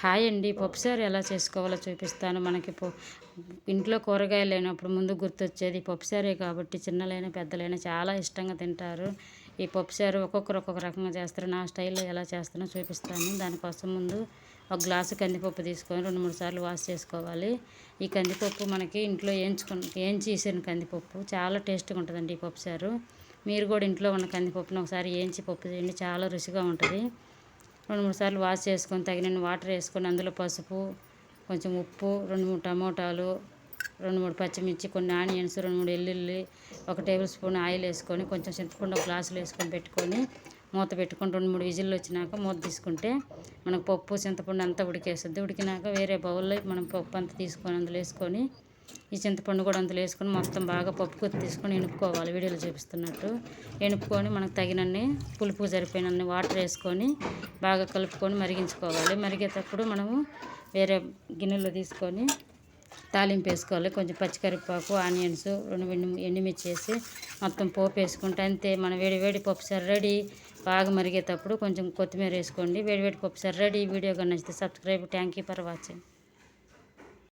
Hi అండి. పప్పుసారు ఎలా చేసుకోవాలో చూపిస్తాను. మనకి ఇంట్లో కూరగాయలు లేనప్పుడు ముందు గుర్తొచ్చేది పప్పుసారే కాబట్టి చిన్నలైనా పెద్దలైనా చాలా ఇష్టంగా తింటారు. ఈ పప్పుసారు ఒక్కొక్కరు ఒక్కొక్క రకంగా చేస్తారు. నా స్టైల్లో ఎలా చేస్తానో చూపిస్తాను. దానికోసం ముందు ఒక గ్లాసు కందిపప్పు తీసుకొని రెండు మూడు సార్లు వాష్ చేసుకోవాలి. ఈ కందిపప్పు మనకి ఇంట్లో వేయించుకుని వేయించి వేసిన కందిపప్పు చాలా టేస్ట్గా ఉంటుందండి ఈ పప్పుసారు మీరు కూడా ఇంట్లో ఉన్న కందిపప్పును ఒకసారి వేయించి పప్పు చేయండి. చాలా రుచిగా ఉంటుంది. రెండు మూడు సార్లు వాష్ చేసుకొని తగినన్ని వాటర్ వేసుకొని అందులో పసుపు కొంచెం ఉప్పు రెండు మూడు టమోటాలు రెండు మూడు పచ్చిమిర్చి కొన్ని ఆనియన్స్ రెండు మూడు ఎల్లుల్లి ఒక టేబుల్ స్పూన్ ఆయిల్ వేసుకొని కొంచెం చింతపండు గ్లాసులు వేసుకొని పెట్టుకొని మూత పెట్టుకొని రెండు మూడు విజిల్లు వచ్చినాక మూత తీసుకుంటే మనకు పప్పు చింతపండు అంతా ఉడికేస్తుంది. ఉడికినాక వేరే బౌల్లో మనం పప్పు అంతా తీసుకొని అందులో వేసుకొని ఈ చింతపండు కూడా అందులో వేసుకొని మొత్తం బాగా పప్పు కొద్ది తీసుకొని ఎనుపుకోవాలి వీడియోలో చూపిస్తున్నట్టు. ఎనుపుకొని మనకు తగినన్ని పులుపు సరిపోయినన్ని వాటర్ వేసుకొని బాగా కలుపుకొని మరిగించుకోవాలి. మరిగేటప్పుడు మనము వేరే గిన్నెలో తీసుకొని తాలింపు వేసుకోవాలి. కొంచెం పచ్చికరివేపాకు ఆనియన్స్ రెండు ఎండుమిర్చి వేసి మొత్తం పోపు వేసుకుంటే అంతే. మన వేడి వేడి పప్పు రెడీ బాగా మరిగేటప్పుడు కొంచెం కొత్తిమీర వేసుకోండి. వేడి వేడి పప్పు రెడీ వీడియో కానీ నచ్చితే subscribe. Thank you for watching.